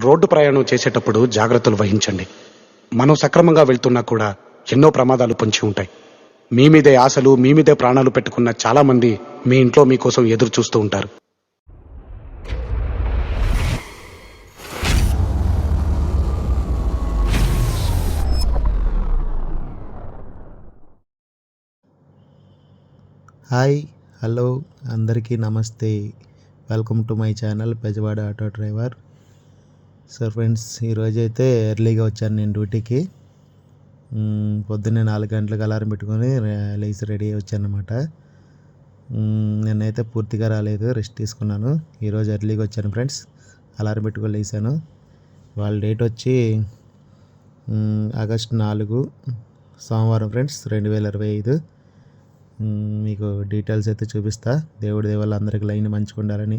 Road ప్రయాణం చేసేటప్పుడు జాగ్రత్తలు వహించండి. మనం సక్రమంగా వెళ్తున్నా కూడా ఎన్నో ప్రమాదాలు పొంచి ఉంటాయి. మీ మీదే ఆశలు మీ మీదే ప్రాణాలు పెట్టుకున్న చాలామంది మీ ఇంట్లో మీకోసం ఎదురు చూస్తూ ఉంటారు. హాయ్ హలో అందరికీ namaste. Welcome to my channel Bezawada auto driver. So friends ఈరోజు అయితే ఎర్లీగా వచ్చాను నేను డ్యూటీకి. పొద్దున్నే నాలుగు గంటలకు అలారం పెట్టుకొని లేచి రెడీ అయ్యి వచ్చాను అనమాట నేనైతే పూర్తిగా రాలేదు రెస్ట్ తీసుకున్నాను. ఈరోజు ఎర్లీగా వచ్చాను ఫ్రెండ్స్ అలారం పెట్టుకొని లేచాను. వాళ్ళ డేట్ వచ్చి ఆగస్ట్ నాలుగు సోమవారం ఫ్రెండ్స్ రెండు వేల ఇరవై ఐదు. మీకు డీటెయిల్స్ అయితే చూపిస్తా. దేవుడి దేవాల అందరికి లైన్ మంచిగా ఉండాలని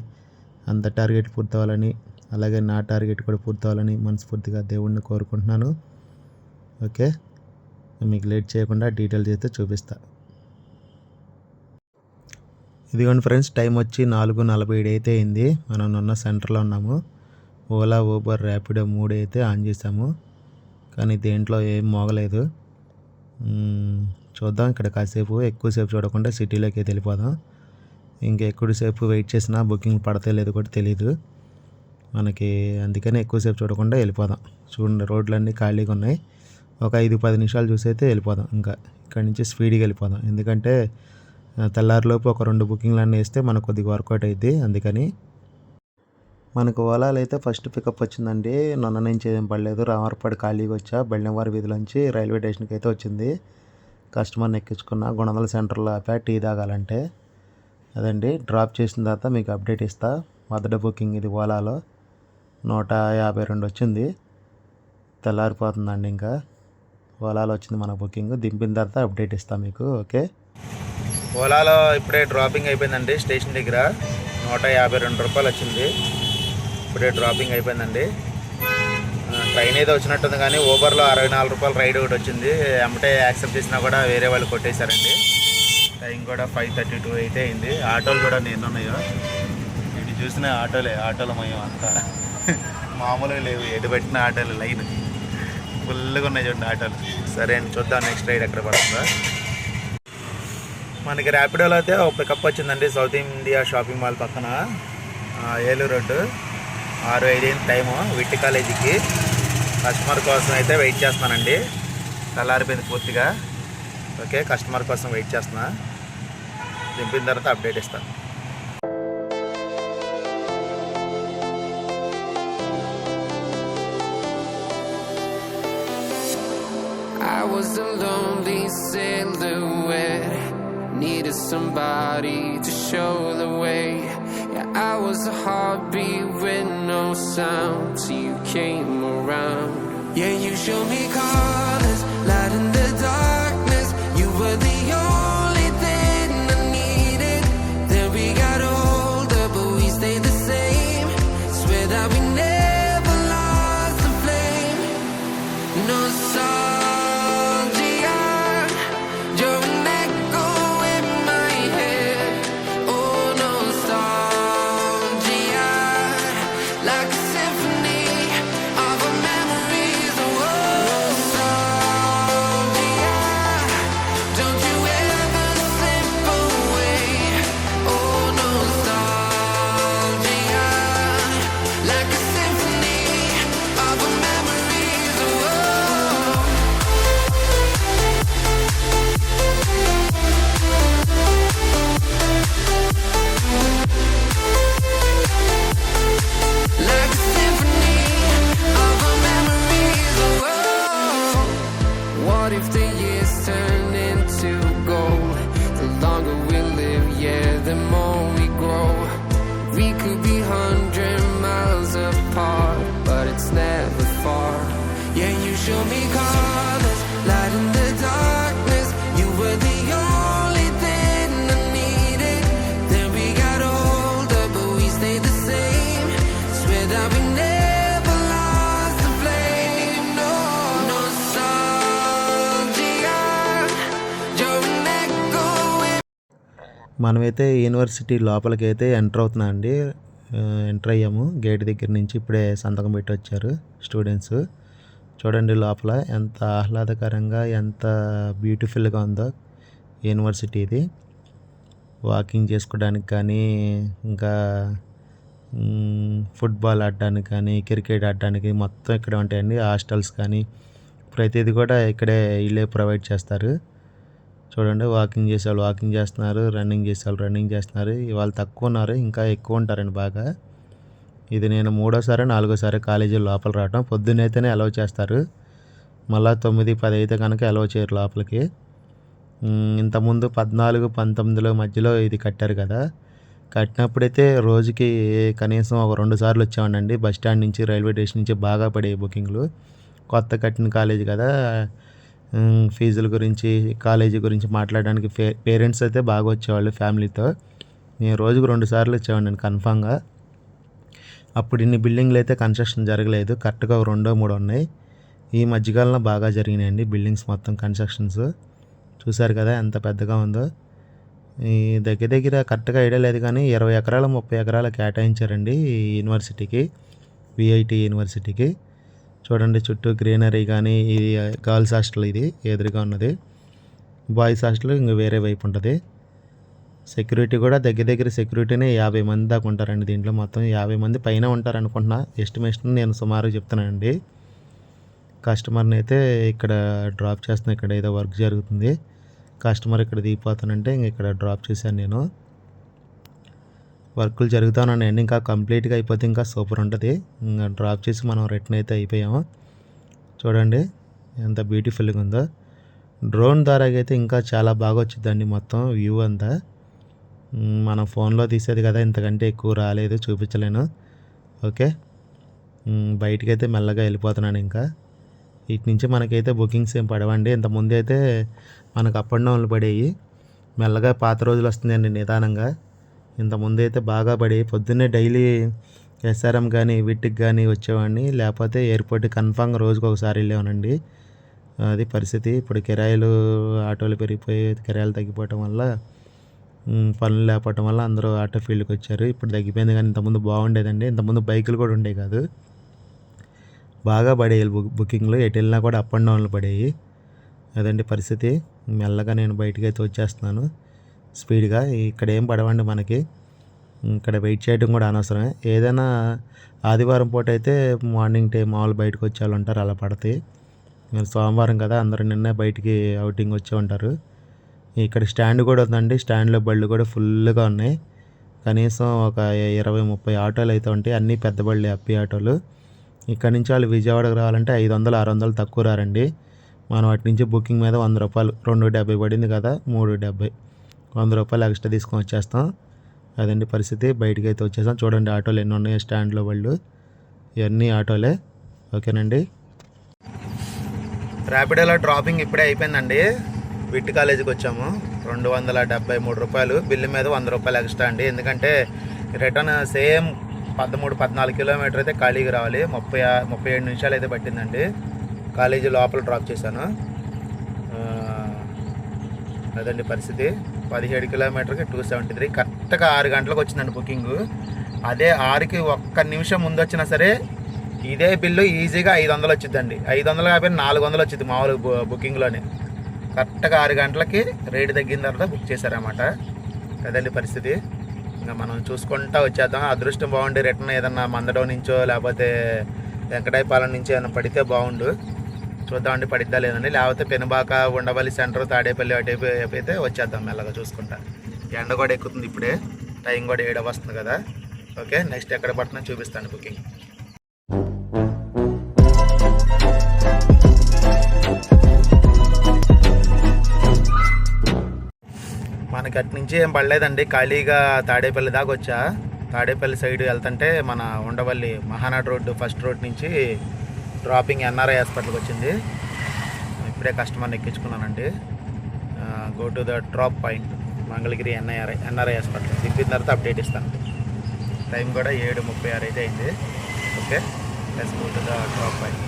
అంత టార్గెట్ పూర్తవ్వాలని అలాగే నా టార్గెట్ కూడా పూర్తవ్వాలని మనస్ఫూర్తిగా దేవుడిని కోరుకుంటున్నాను. ఓకే? మీకు లేట్ చేయకుండా డీటెయిల్స్ అయితే చూపిస్తా. ఇదిగోండి ఫ్రెండ్స్ టైం వచ్చి నాలుగు నలభై ఏడు అయితే అయింది. మనం ఉన్న సెంటర్లో ఉన్నాము. ఓలా ఊబర్ ర్యాపిడో మూడు అయితే ఆన్ చేసాము కానీ దేంట్లో ఏం మోగలేదు. చూద్దాం ఇక్కడ కాసేపు ఎక్కువసేపు చూడకుండా సిటీలోకి వెళ్ళిపోదాం. ఇంకా ఎక్కువసేపు వెయిట్ చేసినా బుకింగ్ పడతలేదు కూడా తెలియదు మనకి అందుకని ఎక్కువసేపు చూడకుండా వెళ్ళిపోదాం. చూడండి రోడ్లన్నీ ఖాళీగా ఉన్నాయి. ఒక ఐదు పది నిమిషాలు చూసి అయితే వెళ్ళిపోదాం. ఇంకా ఇక్కడి నుంచి స్పీడ్గా వెళ్ళిపోదాం. ఎందుకంటే తెల్లారిలోపు ఒక రెండు బుకింగ్లు అన్నీ వేస్తే మనకు కొద్దిగా వర్కౌట్ అయింది అందుకని మనకు ఓలాలో అయితే ఫస్ట్ పికప్ వచ్చిందండి. నొన్న నుంచి ఏం పడలేదు. రామర్పాడు ఖాళీగా వచ్చా. బెళ్ళంవారి వీధిలోంచి రైల్వే స్టేషన్కి అయితే వచ్చింది. కస్టమర్ని ఎక్కించుకున్న గుణదల సెంటర్లో ఆపా టీ తాగాలంటే. అదండి డ్రాప్ చేసిన తర్వాత మీకు అప్డేట్ ఇస్తా. మొదటి బుకింగ్ ఇది ఓలాలో నూట యాభై రెండు వచ్చింది. తెల్లారిపోతుందండి ఇంకా. ఓలాలో వచ్చింది మన బుకింగ్. దింపిన తర్వాత అప్డేట్ ఇస్తాం మీకు ఓకే? ఓలాలో ఇప్పుడే డ్రాపింగ్ అయిపోయిందండి స్టేషన్ దగ్గర. నూట యాభై రెండు రూపాయలు వచ్చింది. ఇప్పుడే డ్రాపింగ్ అయిపోయిందండి. ట్రైన్ అయితే వచ్చినట్టుంది కానీ ఊబర్లో అరవై నాలుగు రూపాయలు రైడ్ ఒకటి వచ్చింది. ఎమ్మటే యాక్సెప్ట్ చేసినా కూడా వేరే వాళ్ళు కొట్టేశారండి. టైం కూడా ఫైవ్ థర్టీ టూ అయితే అయింది. ఆటోలు కూడా నేను ఉన్నాయో. ఇటు చూసిన ఆటోలే ఆటోలు మయం అంతా. మామూలుగా లేవు. ఎటు పెట్టిన ఆటోలు లైన్. ఫుల్గా ఉన్నాయి చూడండి ఆటోలు. సరే అండి చూద్దాం నెక్స్ట్ రైడ్ ఎక్కడ పడుతుందా. మనకి ర్యాపిడోలో అయితే ఒక పికప్ వచ్చిందండి సౌత్ ఇండియా షాపింగ్ మాల్ పక్కన. ఏలూరు రోడ్డు. ఆరు ఐదు టైము విట్టి కాలేజీకి. కస్టమర్ కోసం అయితే వెయిట్ చేస్తున్నానండి. తెల్లారిపోయింది పూర్తిగా. ఓకే కస్టమర్ కోసం వెయిట్ చేస్తున్నా. దింపిన తర్వాత అప్డేట్ ఇస్తాను. Was a lonely silhouette. Needed somebody to show the way. Yeah, I was a heartbeat with no sound till you came around. Yeah, you showed me colors, light మనమైతే university లోపలికి అయితే enter అవుతున్నాం అండి enter అయ్యాము. Gate దగ్గర నుంచి ఇప్పుడే సంతకం పెట్టి వచ్చారు స్టూడెంట్స్. చూడండి లోపల ఎంత ఆహ్లాదకరంగా ఎంత బ్యూటిఫుల్గా ఉందో యూనివర్సిటీ ఇది వాకింగ్ చేసుకోవడానికి కానీ ఇంకా ఫుట్బాల్ ఆడడానికి కానీ క్రికెట్ ఆడడానికి మొత్తం ఇక్కడ ఉంటాయండి. హాస్టల్స్ కానీ ప్రతిదీ కూడా ఇక్కడే వీళ్ళే ప్రొవైడ్ చేస్తారు. చూడండి వాకింగ్ చేసేవాళ్ళు వాకింగ్ చేస్తున్నారు రన్నింగ్ చేసేవాళ్ళు రన్నింగ్ చేస్తున్నారు. ఇవాళ తక్కువ ఉన్నారు ఇంకా ఎక్కువ ఉంటారండి బాగా. ఇది నేను మూడోసారి నాలుగోసారి కాలేజీ లోపల రావడం పొద్దునైతేనే అలౌ చేస్తారు. మళ్ళీ తొమ్మిది పది అయితే కనుక అలౌ చేయరు లోపలికి. ఇంతకుముందు పద్నాలుగు పంతొమ్మిదిలో మధ్యలో ఇది కట్టారు కదా. కట్టినప్పుడైతే రోజుకి కనీసం ఒక రెండు సార్లు వచ్చామండి బస్ స్టాండ్ నుంచి రైల్వే స్టేషన్ నుంచి బాగా పడే బుకింగ్లు. కొత్త కట్టిన కాలేజీ కదా. ఫీజుల గురించి కాలేజీ గురించి మాట్లాడడానికి పే పేరెంట్స్ అయితే బాగా వచ్చేవాళ్ళు ఫ్యామిలీతో. నేను రోజుకు రెండు సార్లు వచ్చేవాడిని కన్ఫామ్గా. అప్పుడు ఇన్ని బిల్డింగ్లు అయితే కన్స్ట్రక్షన్ జరగలేదు. కరెక్ట్గా ఒక రెండో మూడో ఉన్నాయి. ఈ మధ్యకాలంలో బాగా జరిగినాయండి బిల్డింగ్స్ మొత్తం కన్స్ట్రక్షన్స్. చూశారు కదా ఎంత పెద్దగా ఉందో. ఈ దగ్గర దగ్గర కరెక్ట్గా ఐడియా లేదు కానీ ఇరవై ఎకరాల ముప్పై ఎకరాలు కేటాయించారండి ఈ యూనివర్సిటీకి విఐటి యూనివర్సిటీకి. చూడండి చుట్టూ గ్రీనరీ కానీ ఇది గర్ల్స్ హాస్టల్ ఇది ఎదురుగా ఉన్నది. బాయ్స్ హాస్టల్ ఇంక వేరే వైపు ఉంటుంది. సెక్యూరిటీ కూడా దగ్గర దగ్గర సెక్యూరిటీనే యాభై మంది దాకా ఉంటారండి దీంట్లో మొత్తం. యాభై మంది పైన ఉంటారు అనుకుంటున్నా ఎస్టిమేషన్ నేను సుమారుగా చెప్తున్నానండి. కస్టమర్ని అయితే ఇక్కడ డ్రాప్ చేస్తున్నా ఇక్కడ ఏదో వర్క్ జరుగుతుంది. కస్టమర్ ఇక్కడ దిగిపోతానంటే ఇంక ఇక్కడ డ్రాప్ చేశాను నేను. వర్కులు జరుగుతానండి ఇంకా కంప్లీట్గా అయిపోతే ఇంకా సూపర్ ఉంటుంది. ఇంకా డ్రాప్ చేసి మనం రిటర్న్ అయితే అయిపోయాము. చూడండి ఎంత బ్యూటిఫుల్గా ఉందో. డ్రోన్ ద్వారా అయితే ఇంకా చాలా బాగా వచ్చిందండి మొత్తం వ్యూ అంతా. మనం ఫోన్లో తీసేది కదా ఇంతకంటే ఎక్కువ రాలేదు చూపించలేను. ఓకే? బయటకైతే మెల్లగా వెళ్ళిపోతున్నాను ఇంకా. ఇటు నుంచి మనకైతే బుకింగ్స్ ఏం పడవండి. ఇంతకుముందు అయితే మనకు అప్ అండ్ డౌన్లు పడేవి మెల్లగా పాత రోజులు వస్తుందండి నిదానంగా. ఇంతకుముందైతే అయితే బాగా పడేవి పొద్దున్నే డైలీ ఎస్ఆర్ఎం కానీ వీటికి కానీ వచ్చేవాడిని. లేకపోతే ఎయిర్పోర్ట్ కన్ఫామ్గా రోజుకు ఒకసారి వెళ్ళేవానండి. అది పరిస్థితి. ఇప్పుడు కిరాయిలు ఆటోలు పెరిగిపోయి కిరాయిలు తగ్గిపోవటం వల్ల పనులు లేకపోవటం వల్ల అందరూ ఆటో ఫీల్డ్కి వచ్చారు. ఇప్పుడు తగ్గిపోయింది కానీ ఇంతకుముందు బాగుండేదండి. ఇంతకుముందు బైకులు కూడా ఉండేవి కాదు. బాగా పడేవి బుక్ బుకింగ్లు. ఎటు వెళ్ళినా కూడా అప్ అండ్ డౌన్లు పడేవి అదండి పరిస్థితి. మెల్లగా నేను బయటికి అయితే వచ్చేస్తున్నాను. స్పీడ్గా ఇక్కడ ఏం పడవండి మనకి. ఇక్కడ వెయిట్ చేయడం కూడా అనవసరమే. ఏదైనా ఆదివారం పూట అయితే మార్నింగ్ టైం మామూలు బయటకు వచ్చే వాళ్ళు ఉంటారు అలా పడతాయి సోమవారం కదా అందరూ నిన్నే బయటికి అవుటింగ్ వచ్చే ఉంటారు. ఇక్కడ స్టాండ్ కూడా ఉందండి. స్టాండ్లో బళ్ళు కూడా ఫుల్గా ఉన్నాయి. కనీసం ఒక ఇరవై ముప్పై ఆటోలు అయితే ఉంటాయి. అన్నీ పెద్ద బళ్ళు అప్పి ఆటోలు. ఇక్కడ నుంచి వాళ్ళు విజయవాడకు రావాలంటే ఐదు వందలు ఆరు వందలు తక్కువ రారండి. మనం అటు నుంచి బుకింగ్ మీద వంద రూపాయలు రెండు డెబ్బై పడింది కదా మూడు డెబ్బై. వంద రూపాయలు ఎక్స్ట్రా తీసుకొని వచ్చేస్తాం. అదండి పరిస్థితి. బయటికి అయితే వచ్చేసాం. చూడండి ఆటోలు ఎన్ని ఉన్నాయి స్టాండ్లో వాళ్ళు. ఇవన్నీ ఆటోలే. ఓకేనండి. ర్యాపిడోలో డ్రాపింగ్ ఇప్పుడే అయిపోయిందండి. విట్ కాలేజీకి వచ్చాము. రెండు వందల డెబ్బై మూడు రూపాయలు. బిల్లు మీద వంద రూపాయలు ఎక్స్ట్రా అండి. ఎందుకంటే రిటర్న్ సేమ్ పదమూడు పద్నాలుగు కిలోమీటర్ అయితే ఖాళీగా రావాలి. ముప్పై ముప్పై ఏడు నిమిషాలు అయితే పట్టిందండి. కాలేజీ లోపల డ్రాప్ చేశాను. అదండి పరిస్థితి. పదిహేడు కిలోమీటర్కి టూ సెవెంటీ త్రీ కరెక్ట్గా ఆరు గంటలకు వచ్చిందండి బుకింగ్. అదే ఆరుకి ఒక్క నిమిషం ముందు వచ్చినా సరే ఇదే బిల్లు ఈజీగా ఐదు వందలు వచ్చిందండి ఐదు వందలు కాబట్టి నాలుగు వందలు వచ్చింది మామూలు బు- బుకింగ్లోనే. కరెక్ట్గా ఆరు గంటలకి రేటు తగ్గిన తర్వాత బుక్ చేశారన్నమాట. అదండి పరిస్థితి. ఇంకా మనం చూసుకుంటా వచ్చేద్దాం. అదృష్టం బాగుండి రిటర్న్ ఏదన్నా మందడం నుంచో లేకపోతే వెంకటాయపాలెం నుంచో ఏదైనా పడితే బాగుండు. చూద్దామండి పడిద్దా లేదండి. లేకపోతే పెనుబాక ఉండవల్లి సెంటర్ తాడేపల్లి అటు అయితే వచ్చేద్దాం మెల్లగా చూసుకుంటా. ఎండ కూడా ఎక్కుతుంది ఇప్పుడే. టైం కూడా ఏడవ వస్తుంది కదా. ఓకే నెక్స్ట్ ఎక్కడ పడుతుందో చూపిస్తాను బుకింగ్. మనకి అటు నుంచి ఏం పడలేదండి. ఖాళీగా తాడేపల్లి దాకా వచ్చా. తాడేపల్లి సైడ్ వెళ్తుంటే మన Undavalli Mahanadu road first road నుంచి డ్రాపింగ్ ఎన్ఆర్ఐ హాస్పిటల్కి వచ్చింది. ఇప్పుడే కస్టమర్ని ఎక్కించుకున్నానండి. Go to the drop point Mangalagiri NIRI NRI hospital దింపిన తర్వాత అప్డేట్ ఇస్తాను. టైం కూడా ఏడు ముప్పై ఆరు అయితే అయింది. Okay let's go to the drop point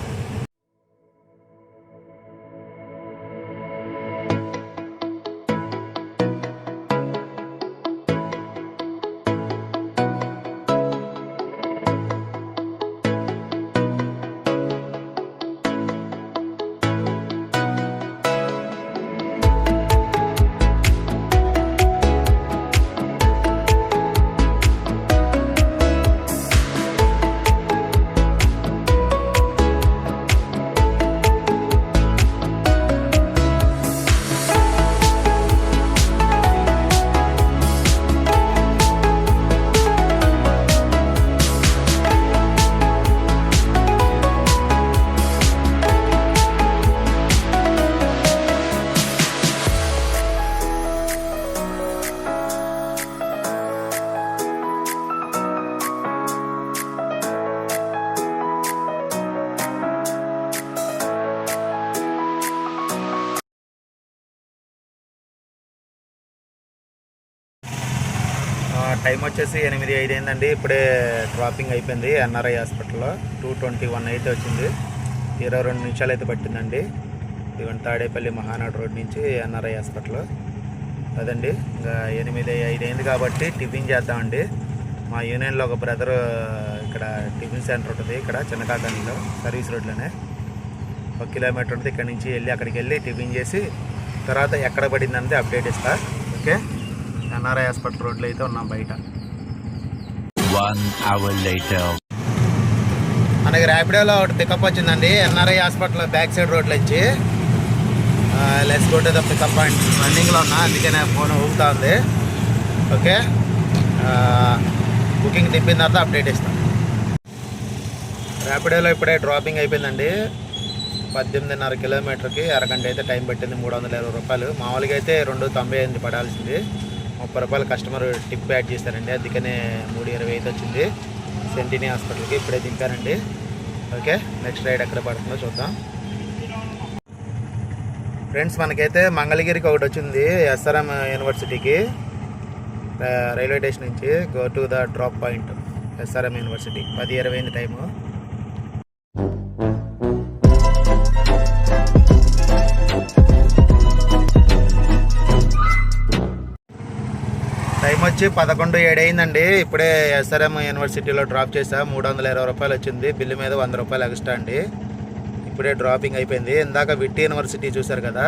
time వచ్చేసి ఎనిమిది ఐదు అయిందండి. ఇప్పుడే డ్రాపింగ్ అయిపోయింది ఎన్ఆర్ఐ హాస్పిటల్లో. టూ ట్వంటీ వన్ అయితే వచ్చింది. ఇరవై రెండు నిమిషాలు అయితే పట్టిందండి. ఇదిగోండి తాడేపల్లి మహానాడు రోడ్ నుంచి ఎన్ఆర్ఐ హాస్పిటల్. అదండి. ఇంకా ఎనిమిది ఐదు అయింది కాబట్టి టిఫిన్ చేద్దామండి. మా యూనియన్లో ఒక బ్రదర్ ఇక్కడ టిఫిన్ సెంటర్ ఉంటుంది. ఇక్కడ చిన్నకాకానిలో సర్వీస్ రోడ్లోనే. ఒక కిలోమీటర్ ఉంటుంది. ఇక్కడ నుంచి వెళ్ళి అక్కడికి వెళ్ళి టిఫిన్ చేసి తర్వాత ఎక్కడ పడిందంటే అప్డేట్ ఇస్తా. ఓకే? ఎన్ఆర్ఐ హాస్పిటల్ రోడ్లో అయితే ఉన్నాం బయట. One hour later. మనకి ర్యాపిడోలో ఒకటి పికప్ వచ్చిందండి. ఎన్ఆర్ఐ హాస్పిటల్ బ్యాక్ సైడ్ రోడ్లో వచ్చి let's go to the pickup point రన్నింగ్లో ఉన్నా అందుకే నా ఫోన్ ఊపుతా ఉంది. ఓకే? బుకింగ్ తిప్పిన తర్వాత అప్డేట్ ఇస్తాను ర్యాపిడోలో ఇప్పుడే డ్రాపింగ్ అయిపోయిందండి. పద్దెనిమిదిన్నర కిలోమీటర్కి అరగంట అయితే టైం పట్టింది మూడు వందల ఇరవై రూపాయలు. మామూలుగా అయితే రెండు తొంభై ఎనిమిది పడాల్సింది. ముప్పై రూపాయలు కస్టమర్ టిప్ యాడ్ చేశారండి. అందుకనే మూడు ఇరవై ఐదు వచ్చింది. సెంటినీ హాస్పిటల్కి ఇప్పుడే దింపానండి ఓకే నెక్స్ట్ రైడ్ ఎక్కడ పడుతుందో చూద్దాం. ఫ్రెండ్స్ మనకైతే మంగళగిరికి ఒకటి వచ్చింది ఎస్ఆర్ఎం యూనివర్సిటీకి రైల్వే స్టేషన్ నుంచి go to the drop point SRM university. పది ఇరవై ఐదు టైము. వచ్చి పదకొండు ఏడు అయిందండి ఇప్పుడే ఎస్ఆర్ఎం యూనివర్సిటీలో డ్రాప్ చేసా మూడు వందల ఇరవై రూపాయలు వచ్చింది. బిల్లు మీద వంద రూపాయలు ఎక్స్ట్రా అండి. ఇప్పుడే డ్రాపింగ్ అయిపోయింది. ఇందాక విట్టి యూనివర్సిటీ చూశారు కదా.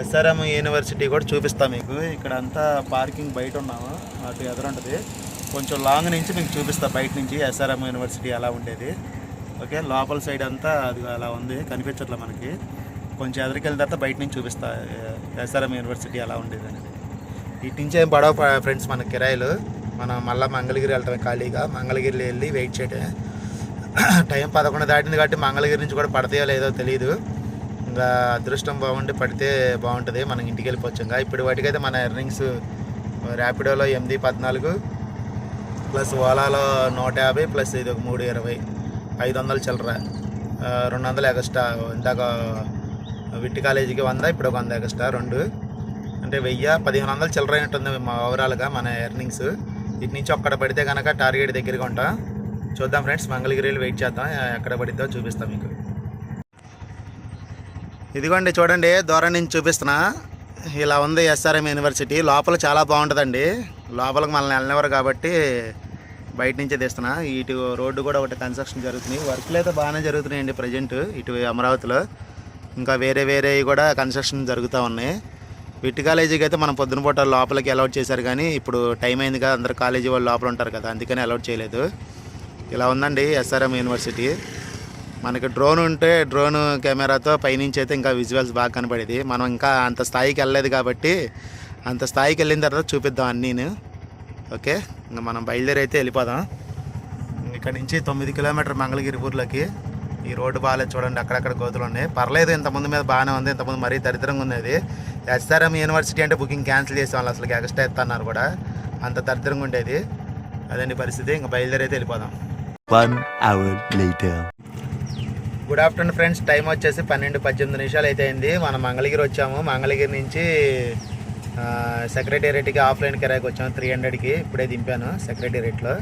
ఎస్ఆర్ఎం యూనివర్సిటీ కూడా చూపిస్తాం మీకు. ఇక్కడ అంతా పార్కింగ్ బయట ఉన్నాము. అటు ఎదురుంటుంది కొంచెం లాంగ్ నుంచి మీకు చూపిస్తా. బయట నుంచి ఎస్ఆర్ఎం యూనివర్సిటీ ఎలా ఉండేది. ఓకే? లోపల సైడ్ అంతా అది అలా ఉంది. కనిపించట్లే మనకి. కొంచెం ఎదురుకెళ్ళిన తర్వాత బయట నుంచి చూపిస్తా. ఎస్ఆర్ఎం యూనివర్సిటీ ఎలా ఉండేది అనేది. ఇటు నుంచి ఏం పడవ ప- ఫ్రెండ్స్ మన కిరాయిలు. మనం మళ్ళీ మంగళగిరి వెళ్తాం ఖాళీగా. మంగళగిరిలో వెళ్ళి వెయిట్ చేయటమే. టైం పదకొండు దాటింది కాబట్టి మంగళగిరి నుంచి కూడా పడతాయో లేదో తెలియదు ఇంకా అదృష్టం బాగుండి పడితే బాగుంటుంది. మనం ఇంటికి వెళ్ళిపోవచ్చు. ఇంకా ఇప్పుడు వాటికైతే మన ఎర్నింగ్స్ ర్యాపిడోలో ఎనిమిది పద్నాలుగు ప్లస్ ఓలాలో నూట యాభై ప్లస్ ఇది ఒక మూడు ఇరవై ఐదు వందలు చిల్లర. రెండు వందలు ఎగస్ట్రా. ఇందాక విట్టి కాలేజీకి వంద ఇప్పుడు ఒక వంద ఎగస్ట్రా రెండు. అంటే వెయ్యి పదిహేను వందలు చిల్లర ఉంటుంది మా ఓవరాల్గా మన ఎర్నింగ్స్ ఇటు నుంచి ఒక్కడ పడితే కనుక టార్గెట్ దగ్గరగా ఉంటా. చూద్దాం ఫ్రెండ్స్ మంగళగిరిలో వెయిట్ చేద్దాం. ఎక్కడ పడిద్దో చూపిస్తాం మీకు. ఇదిగోండి చూడండి దూరం నుంచి చూపిస్తున్నా. ఇలా ఉంది ఎస్ఆర్ఎం యూనివర్సిటీ లోపల చాలా బాగుంటుందండి. లోపలికి మనల్ని వెళ్ళినవారు కాబట్టి బయట నుంచే తీస్తున్నా. ఇటు రోడ్డు కూడా ఒకటి కన్స్ట్రక్షన్ జరుగుతుంది వర్క్లు అయితే బాగానే జరుగుతున్నాయండి ప్రజెంట్ ఇటు అమరావతిలో. ఇంకా వేరే వేరే కూడా కన్స్ట్రక్షన్ జరుగుతూ ఉన్నాయి. విట్ కాలేజీకి అయితే మనం పొద్దున పూట లోపలికి అలౌట్ చేశారు కానీ ఇప్పుడు టైం అయింది కదా అందరు కాలేజీ వాళ్ళు లోపల ఉంటారు కదా అందుకని అలౌట్ చేయలేదు. ఇలా ఉందండి ఎస్ఆర్ఎం యూనివర్సిటీ మనకి డ్రోన్ ఉంటే డ్రోన్ కెమెరాతో పైనుంచి అయితే ఇంకా విజువల్స్ బాగా కనపడేది మనం ఇంకా అంత స్థాయికి వెళ్ళలేదు కాబట్టి అంత స్థాయికి వెళ్ళిన తర్వాత చూపిద్దాం అన్నీను. ఓకే? ఇంకా మనం బయలుదేరి అయితే వెళ్ళిపోదాం. ఇక్కడ నుంచి తొమ్మిది కిలోమీటర్ మంగళగిరి ఊర్లోకి ఈ రోడ్డు బాగాలేదు చూడండి అక్కడక్కడ గోతులు ఉన్నాయి. పర్లేదు ఇంతకుముందు మీద బాగానే ఉంది ఇంతకుముందు మరీ దరిద్రంగా ఉంది ఎస్ఆర్ఎం యూనివర్సిటీ అంటే బుకింగ్ క్యాన్సిల్ చేసే వాళ్ళు అసలు ఎక్స్ట్రా ఇస్తున్నారు కూడా. అంత దరిద్రంగా ఉండేది. అదండి పరిస్థితి. ఇంకా బయలుదేరి అయితే వెళ్ళిపోదాం. One hour later. Good afternoon friends time వచ్చేసి పన్నెండు పద్దెనిమిది నిమిషాలు అయితే అయింది. మనం మంగళగిరి వచ్చాము. మంగళగిరి నుంచి సెక్రటేరియట్కి ఆఫ్లైన్ కిరాయికి వచ్చాము. త్రీ హండ్రెడ్కి ఇప్పుడే దింపాను సెక్రటేరియట్లో.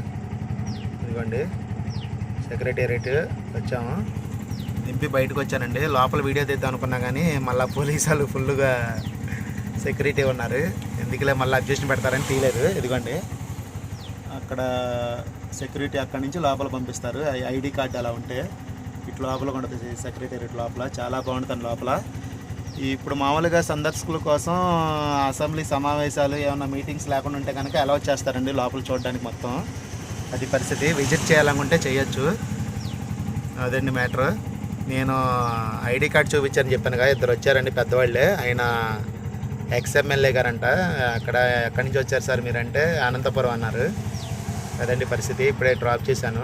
ఇదిగోండి. సెక్రటేరియట్ వచ్చాము. దింపి బయటకు వచ్చానండి. లోపల వీడియో తీద్దాం అనుకున్నా కానీ మళ్ళీ పోలీసు వాళ్ళు ఫుల్గా సెక్యూరిటీ ఉన్నారు. ఎందుకులే మళ్ళీ అబ్జెక్షన్ పెడతారని తీయలేదు. ఇదిగోండి. అక్కడ సెక్యూరిటీ అక్కడి నుంచి లోపల పంపిస్తారు. ఐడి కార్డు అలా ఉంటే ఇటు లోపల ఉంటుంది. సెక్రటేరియట్ లోపల. చాలా బాగుంటుంది లోపల. ఇప్పుడు మామూలుగా సందర్శకుల కోసం అసెంబ్లీ సమావేశాలు ఏమైనా మీటింగ్స్ లేకుండా ఉంటే కనుక అలౌ చేస్తారండి లోపల చూడడానికి మొత్తం. అది పరిస్థితి. విజిట్ చేయాలనుకుంటే చేయొచ్చు. అదండి మ్యాటర్. నేను ఐడి కార్డ్ చూపించాను చెప్పాను కదా ఇద్దరు వచ్చారండి పెద్దవాళ్ళే. ఆయన ఎక్స్ఎమ్మెల్యే గారంట. అక్కడ ఎక్కడి నుంచి వచ్చారు సార్ మీరంటే అనంతపురం అన్నారు. అదండి పరిస్థితి ఇప్పుడే డ్రాప్ చేశాను.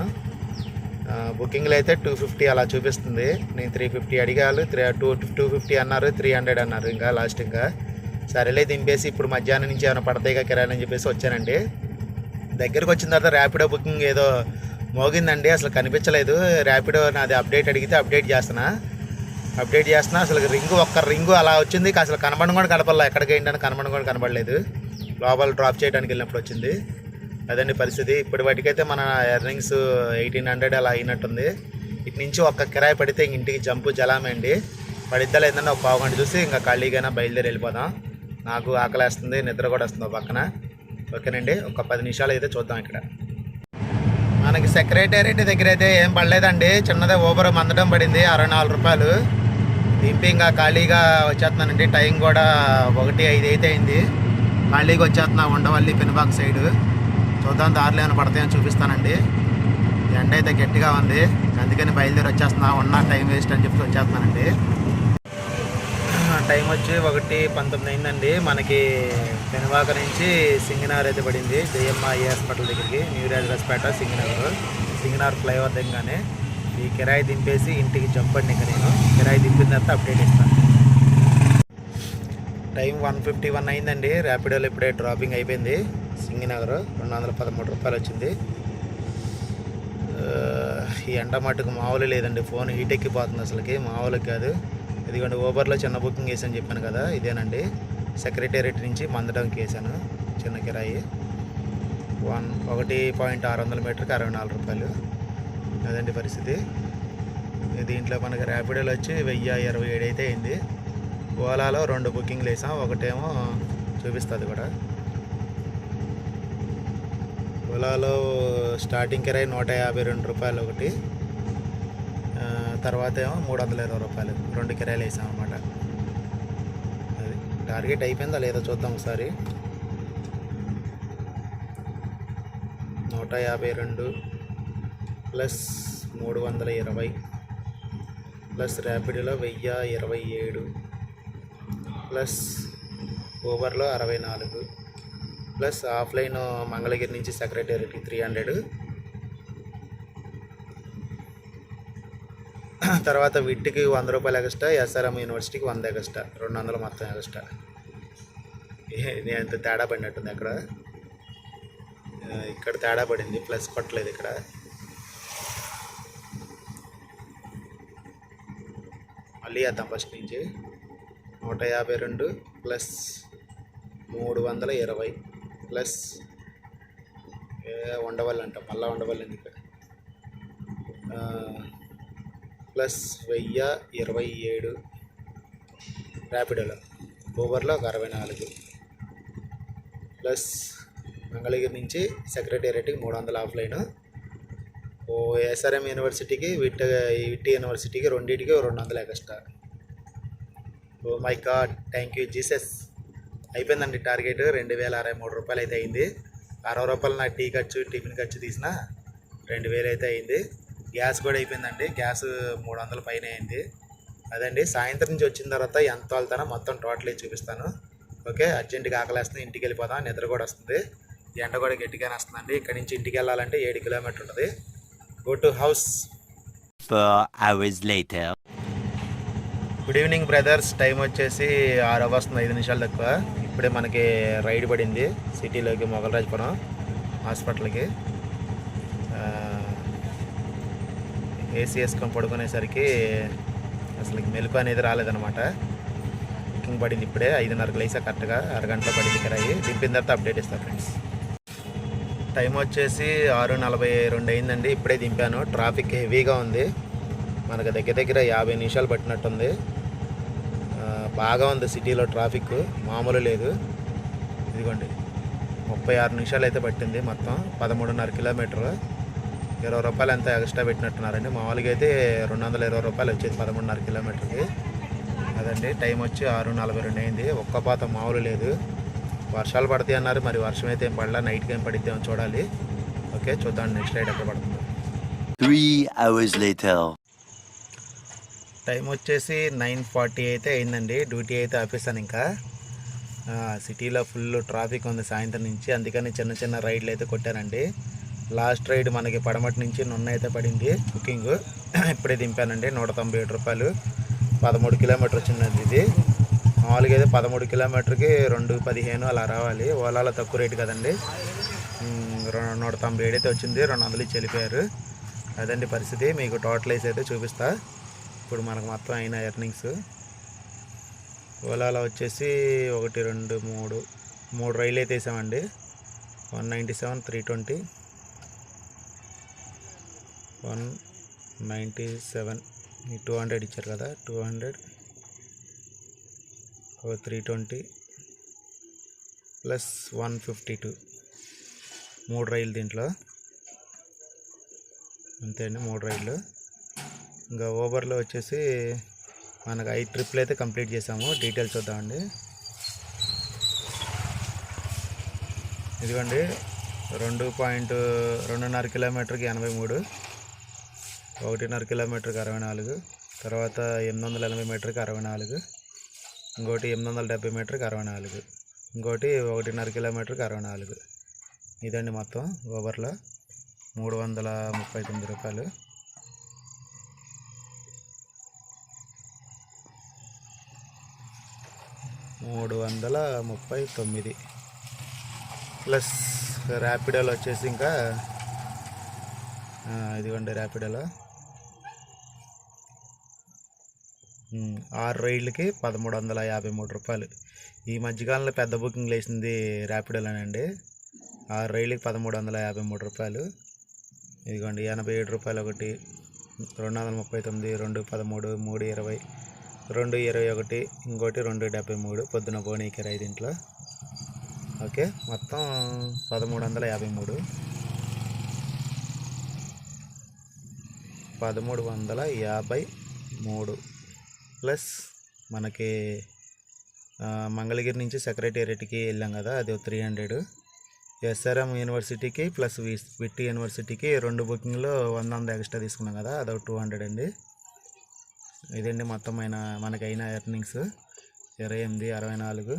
బుకింగ్లు బుకింగ్లో అయితే టూ ఫిఫ్టీ అలా చూపిస్తుంది. నేను త్రీ ఫిఫ్టీ అడిగాను త్రీ టూ టూ ఫిఫ్టీ అన్నారు త్రీ హండ్రెడ్ అన్నారు ఇంకా లాస్ట్ ఇంకా. సరేలే దింపేసి ఇప్పుడు మధ్యాహ్నం నుంచి ఏమైనా పడతాయిగా కిరాయని చెప్పేసి వచ్చానండి. దగ్గరకు వచ్చిన తర్వాత ర్యాపిడో బుకింగ్ ఏదో మోగిందండి అసలు కనిపించలేదు. ర్యాపిడో నాది అప్డేట్ అడిగితే అప్డేట్ చేస్తున్నా. అప్డేట్ చేస్తున్నా అసలు రింగు ఒక్క రింగు అలా వచ్చింది. అసలు కనబడడం కూడా కనపడలే. ఎక్కడికి ఏంటని కనబడడం కూడా కనబడలేదు. లోపల డ్రాప్ చేయడానికి వెళ్ళినప్పుడు వచ్చింది. అదండి పరిస్థితి. ఇప్పటి వాటికైతే మన ఎర్నింగ్స్ ఎయిటీన్ హండ్రెడ్ అలా అయినట్టుంది. ఇటు నుంచి ఒక్క కిరాయి పడితే ఇంక ఇంటికి జంపు జలామే అండి. పడిద్దా లేదంటే ఒక పావు గంట చూసి ఇంకా ఖాళీగానే బయలుదేరి వెళ్ళిపోదాం. నాకు ఆకలేస్తుంది నిద్ర కూడా వస్తుంది పక్కన. ఓకేనండి. ఒక పది నిమిషాలు అయితే చూద్దాం ఇక్కడ. మనకి సెక్రటేరియట్ దగ్గర అయితే ఏం పడలేదండి. చిన్నదే ఊబర్ మందడం పడింది. అరవై నాలుగు రూపాయలు. దింపి ఇంకా ఖాళీగా వచ్చేస్తున్నానండి. టైం కూడా ఒకటి ఐదు అయితే అయింది. ఖాళీగా వచ్చేస్తున్నా ఉండవల్లి పెనుబాక్ సైడ్. చూద్దాం దారిలో ఏమైనా పడతాయని చూపిస్తానండి. ఎండ అయితే గట్టిగా ఉంది. అందుకని బయలుదేరి వచ్చేస్తున్నా. ఉన్న టైం వేస్ట్ అని చెప్పి వచ్చేస్తున్నానండి. టైం వచ్చి ఒకటి పంతొమ్మిది అయిందండి. మనకి పెనువాక నుంచి సింగనార్ అయితే పడింది. జయమ్మ హాస్పిటల్ దగ్గరికి న్యూ రాజరాజపేట సింగనార్ సింగనార్ ఫ్లైఓవర్ దగ్గరనే. ఈ కిరాయి దింపేసి ఇంటికి చెప్పండి ఇంకా నేను. కిరాయి దింపిన తర్వాత అప్డేట్ ఇస్తాను టైం వన్ ఫిఫ్టీ వన్ అయిందండి. ర్యాపిడోలో ఇప్పుడే డ్రాపింగ్ అయిపోయింది. సింగినగర్ రెండు వందల పదమూడు రూపాయలు వచ్చింది. ఈ ఎండ మటుకు మామూలు లేదండి. ఫోన్ హీట్ ఎక్కిపోతుంది అసలుకి. మామూలు కాదు. ఇదిగోండి ఊబర్లో చిన్న బుకింగ్ వేసాను చెప్పాను కదా ఇదేనండి. సెక్రటేరియట్ నుంచి మందడానికి వేసాను చిన్న కిరాయి. వన్ ఒకటి పాయింట్ ఆరు వందల మీటర్కి అరవై నాలుగు రూపాయలు. అదండి పరిస్థితి. దీంట్లో మనకి ర్యాపిడోలు వచ్చి వెయ్యి ఇరవై ఏడు అయితే అయింది. ఓలాలో రెండు బుకింగ్లు వేసాం ఒకటేమో చూపిస్తుంది కూడా. ఓలాలో స్టార్టింగ్ కిరాయి నూట యాభై రెండు రూపాయలు ఒకటి. తర్వాత ఏమో మూడు వందల ఇరవై రూపాయలు రెండు కిరాయిలు వేసాం అనమాట అది టార్గెట్ అయిపోయిందా లేదో చూద్దాం ఒకసారి. నూట యాభై రెండు ప్లస్ మూడు వందల ఇరవై ప్లస్ ర్యాపిడ్లో వెయ్యి ఇరవై ఏడు ప్లస్ ఊబర్లో అరవై నాలుగు ప్లస్ ఆఫ్లైన్ మంగళగిరి నుంచి సెక్రటేరియట్కి త్రీ హండ్రెడ్ తర్వాత విట్టికి వంద రూపాయలు ఎక్స్ట్రా ఎస్ఆర్ఎం యూనివర్సిటీకి వంద ఎగస్ట్రా రెండు వందలు మొత్తం ఎగస్ట్రా ఎంత తేడా పడినట్టుంది అక్కడ. ఇక్కడ తేడా పడింది ప్లస్ కొట్టలేదు ఇక్కడ. మళ్ళీ వేద్దాం ఫస్ట్ నుంచి. నూట యాభై రెండు ప్లస్ మూడు వందల ఇరవై ప్లస్ ఏ ఉండవల్లి అంట మళ్ళీ ఉండవల్లి ఎందుకు ప్లస్ వెయ్యి ఇరవై ఏడు ర్యాపిడోలో ఊబర్లో ఒక అరవై నాలుగు. ప్లస్ మంగళగిరి నుంచి సెక్రటేరియట్కి మూడు వందల ఆఫ్లైన్ ఓ ఎస్ఆర్ఎం యూనివర్సిటీకి విట్ విట్టి యూనివర్సిటీకి రెండింటికి రెండు వందల extra. Oh my god thank you Jesus. అయిపోయిందండి టార్గెట్. రెండు వేల అరవై మూడు రూపాయలు అయితే అయింది. అరవై రూపాయలు నా టీ ఖర్చు టిఫిన్ ఖర్చు తీసిన రెండు వేలు అయితే అయింది. గ్యాస్ కూడా అయిపోయిందండి. గ్యాస్ మూడు వందల పైన అయింది. అదండి సాయంత్రం నుంచి వచ్చిన తర్వాత ఎంత వెళ్తానో మొత్తం టోటల్ చూపిస్తాను. ఓకే అర్జెంటుగా ఆకలేస్తుంది ఇంటికి వెళ్ళిపోదాం నిద్ర కూడా వస్తుంది. ఎండ కూడా గట్టిగానే వస్తుందండి. ఇక్కడ నుంచి ఇంటికి వెళ్ళాలంటే ఏడు కిలోమీటర్ ఉంటుంది. Go to house. Good evening brothers time వచ్చేసి ఆరు వస్తుంది ఐదు నిమిషాలు తక్కువ. ఇప్పుడే మనకి రైడ్ పడింది సిటీలోకి మొగలరాజపురం హాస్పిటల్కి. ఏసీ వేసుకొని పడుకునేసరికి అసలు మెలుపు అనేది రాలేదనమాట బుకింగ్ పడింది ఇప్పుడే ఐదున్నరకు లేసా కరెక్ట్గా అరగంటలో పడింది అయ్యి. దింపిన తర్వాత అప్డేట్ ఇస్తాను ఫ్రెండ్స్. టైం వచ్చేసి ఆరు నలభై రెండు అయిందండి ఇప్పుడే దింపాను. ట్రాఫిక్ హెవీగా ఉంది. మనకు దగ్గర దగ్గర యాభై నిమిషాలు పట్టినట్టుంది. బాగా ఉంది సిటీలో ట్రాఫిక్ మామూలు లేదు. ఇదిగోండి ముప్పై ఆరు నిమిషాలు అయితే పట్టింది మొత్తం పదమూడున్నర కిలోమీటర్లు ఇరవై రూపాయలు ఎంత ఎక్స్ట్రా పెట్టినట్టున్నారండి. మామూలుగా అయితే రెండు వందల ఇరవై రూపాయలు వచ్చేది పదమూడున్నర కిలోమీటర్కి. అదండి టైం వచ్చి ఆరు నలభై రెండు అయింది. ఒక్క పాత మామూలు లేదు. వర్షాలు పడతాయి అన్నారు. మరి వర్షం అయితే ఏం పడలా? నైట్కి ఏం పడితే చూడాలి. ఓకే చూద్దాం. నెక్స్ట్ రైడ్ ఎక్కడ పడుతుంది. Hours later. టైం వచ్చేసి నైన్ ఫార్టీ అయితే అయిందండి. డ్యూటీ అయితే ఆపేసాను ఇంకా. సిటీలో ఫుల్ ట్రాఫిక్ ఉంది సాయంత్రం నుంచి. అందుకని చిన్న చిన్న రైడ్లు అయితే కొట్టానండి. లాస్ట్ రైడ్ మనకి పడమటి నుంచి నున్న అయితే పడింది. బుకింగ్ ఇప్పుడే దింపానండి. నూట తొంభై ఏడు రూపాయలు. పదమూడు కిలోమీటర్ వచ్చిందండి ఇది. మామూలుగా అయితే పదమూడు కిలోమీటర్కి రెండు పదిహేను అలా రావాలి. ఓలాలో తక్కువ రేటు కదండి. రెండు నూట తొంభై ఏడు అయితే వచ్చింది. రెండు వందలు ఇచ్చి వెళ్ళిపోయారు. అదండి పరిస్థితి. మీకు టోటల్ వేసి అయితే చూపిస్తా. ఇప్పుడు మనకు మొత్తం అయిన ఎర్నింగ్స్. ఓలాలో వచ్చేసి ఒకటి రెండు మూడు మూడు రైలు అయితే వేసామండి. One ninety seven three twenty. One ninety seven. Two hundred ఇచ్చారు కదా two hundred. Oh three twenty. Plus one fifty two. మూడు రైలు దీంట్లో. అంతే అండి మూడు రైళ్ళు. ఇంకా ఓవర్లో వచ్చేసి మనకు ఐదు ట్రిప్లు అయితే కంప్లీట్ చేసాము. డీటెయిల్స్ చూద్దామండి. ఇదిగోండి రెండు పాయింట్ రెండున్నర కిలోమీటర్కి ఎనభై మూడు. ఒకటిన్నర కిలోమీటర్కి అరవై నాలుగు తర్వాత ఎనిమిది వందల ఎనభై మీటర్కి అరవై నాలుగు ఇంకోటి ఎనిమిది వందల డెబ్బై మీటర్కి అరవై నాలుగు ఇంకోటి ఒకటిన్నర కిలోమీటర్కి అరవై నాలుగు. ఇదండి మొత్తం ఓవర్లో మూడు వందల ముప్పై తొమ్మిది రూపాయలు. మూడు వందల ముప్పై తొమ్మిది. ప్లస్ ర్యాపిడోలో వచ్చేసి ఇంకా ఇదిగోండి ర్యాపిడోలో. ఆరు రైళ్ళకి పదమూడు వందల యాభై మూడు రూపాయలు. ఈ మధ్యకాలంలో పెద్ద బుకింగ్ వేసింది ర్యాపిడోలోనండి ఆరు రైళ్ళకి పదమూడు వందల యాభై మూడు రూపాయలు. ఇదిగోండి ఎనభై ఏడు రూపాయలు ఒకటి రెండు వందల ముప్పై తొమ్మిది రెండు పదమూడు మూడు ఇరవై రెండు ఇరవై ఒకటి ఇంకోటి రెండు డెబ్బై మూడు పొద్దున బోనీకి దీంట్లో ఓకే మొత్తం పదమూడు వందల యాభై మూడు. పదమూడు వందల యాభై మూడు. ప్లస్ మనకి మంగళగిరి నుంచి సెక్రటేరియట్కి వెళ్ళాం కదా అది త్రీ హండ్రెడ్. ఎస్ఆర్ఎం యూనివర్సిటీకి ప్లస్ వి- విట్టి యూనివర్సిటీకి రెండు బుకింగ్లో వంద వంద ఎక్స్ట్రా తీసుకున్నాం కదా అదొక టూ హండ్రెడ్ అండి. ఇదండి మొత్తం అయిన మనకైన ఎర్నింగ్స్. ఇరవై ఎనిమిది అరవై నాలుగు.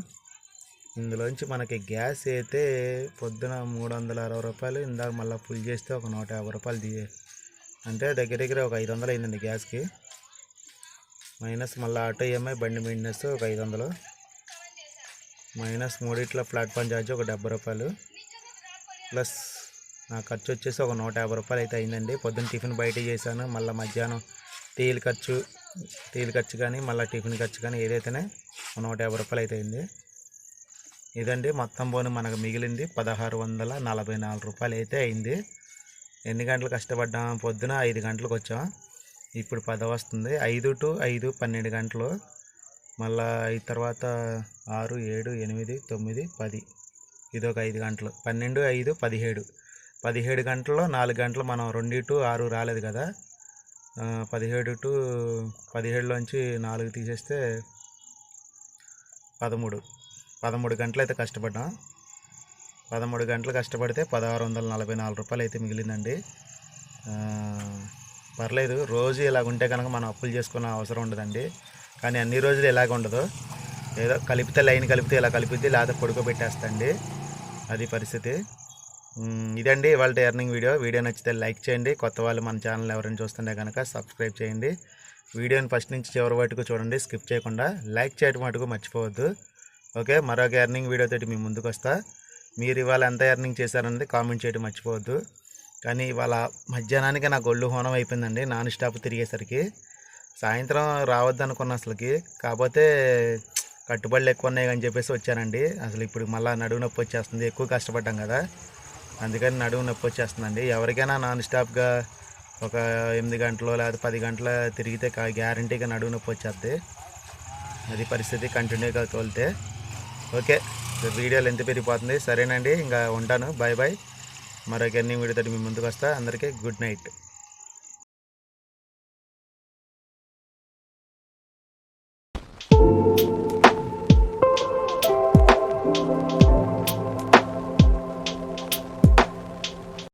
ఇందులోంచి మనకి గ్యాస్ అయితే పొద్దున మూడు వందల అరవై రూపాయలు ఇందాక మళ్ళీ ఫుల్ చేస్తే ఒక నూట యాభై రూపాయలు అంటే దగ్గర దగ్గర ఒక ఐదు వందలు అయిందండి గ్యాస్కి. మైనస్ మళ్ళీ ఆటో ఈఎంఐ బండి మెయింటెనెన్స్ ఒక ఐదు వందలు. మైనస్ మూడిట్ల ప్లాట్ఫామ్ ఛార్జ్ ఒక డెబ్బై రూపాయలు. ప్లస్ నా ఖర్చు వచ్చేసి ఒక నూట యాభై రూపాయలు అయితే అయిందండి. పొద్దున్న టిఫిన్ బయట చేశాను. మళ్ళీ మధ్యాహ్నం టీలు ఖర్చు టీలు ఖర్చు కానీ మళ్ళీ టిఫిన్ ఖర్చు కానీ ఏదైతేనే ఒక నూట యాభై రూపాయలు అయితే అయింది. ఇదండి మొత్తం పోను మనకు మిగిలింది. పదహారు వందల నలభై నాలుగు రూపాయలు అయితే అయింది. ఎన్ని గంటలు కష్టపడ్డాం? పొద్దున ఐదు గంటలకు వచ్చాం. ఇప్పుడు పద వస్తుంది. ఐదు టు ఐదు పన్నెండు గంటలు. మళ్ళా ఈ తర్వాత ఆరు ఏడు ఎనిమిది తొమ్మిది పది. ఇది ఒక ఐదు గంటలు. పన్నెండు ఐదు పదిహేడు. పదిహేడు గంటల్లో నాలుగు గంటలు మనం రెండు టు ఆరు రాలేదు కదా. పదిహేడు టు పదిహేడులోంచి నాలుగు తీసేస్తే పదమూడు. పదమూడు గంటలు అయితే కష్టపడ్డాం. పదమూడు గంటలు కష్టపడితే పదహారు వందల నలభై నాలుగు రూపాయలు అయితే మిగిలిందండి. పర్లేదు రోజు ఇలాగ ఉంటే కనుక మనం అప్పులు చేసుకున్న అవసరం ఉండదండి. కానీ అన్ని రోజులు ఇలాగ ఉండదు. ఏదో కలిపితే లైన్ కలిపితే ఇలా కలిపిద్ది లేకపోతే పడుకోబెట్టేస్తండి. అది పరిస్థితి. ఇదండి ఇవాళ ఎర్నింగ్ వీడియో. వీడియో నచ్చితే లైక్ చేయండి. కొత్త వాళ్ళు మన ఛానల్ ఎవరైనా చూస్తుంటే కనుక సబ్స్క్రైబ్ చేయండి. వీడియోని ఫస్ట్ నుంచి చివరి వరకు చూడండి స్కిప్ చేయకుండా. లైక్ చేయడం మటుకు మర్చిపోవద్దు. ఓకే మరొక ఎర్నింగ్ వీడియోతోటి మీ ముందుకు వస్తా మీరు ఇవాళ ఎంత ఎర్నింగ్ చేశారన్నది కామెంట్ చేయడం మర్చిపోవద్దు. కానీ ఇవాళ మధ్యాహ్నానికి నాకు ఒళ్ళు హోనం అయిపోయిందండి. నాన్ స్టాప్ తిరిగేసరికి. సాయంత్రం రావద్దు అనుకున్న అసలుకి. కాకపోతే కట్టుబడులు ఎక్కువ ఉన్నాయి అని చెప్పేసి వచ్చానండి. అసలు ఇప్పుడు మళ్ళీ నడువు నొప్పి వచ్చేస్తుంది. ఎక్కువ కష్టపడ్డాం కదా. అందుకని నడువు నొప్పి వచ్చేస్తుందండి. ఎవరికైనా నాన్ స్టాప్గా ఒక ఎనిమిది గంటలు లేదా పది గంటల తిరిగితే గ్యారంటీగా నడువు నొప్పి వచ్చేస్తుంది. అది పరిస్థితి కంటిన్యూగా తోలితే. ఓకే. వీడియోలు ఎంత పెరిగిపోతుంది. సరేనండి. ఇంకా ఉంటాను. బాయ్ బాయ్ మరొక ఎన్ని వీడియోతో మీ ముందుకు వస్తా. అందరికీ గుడ్ నైట్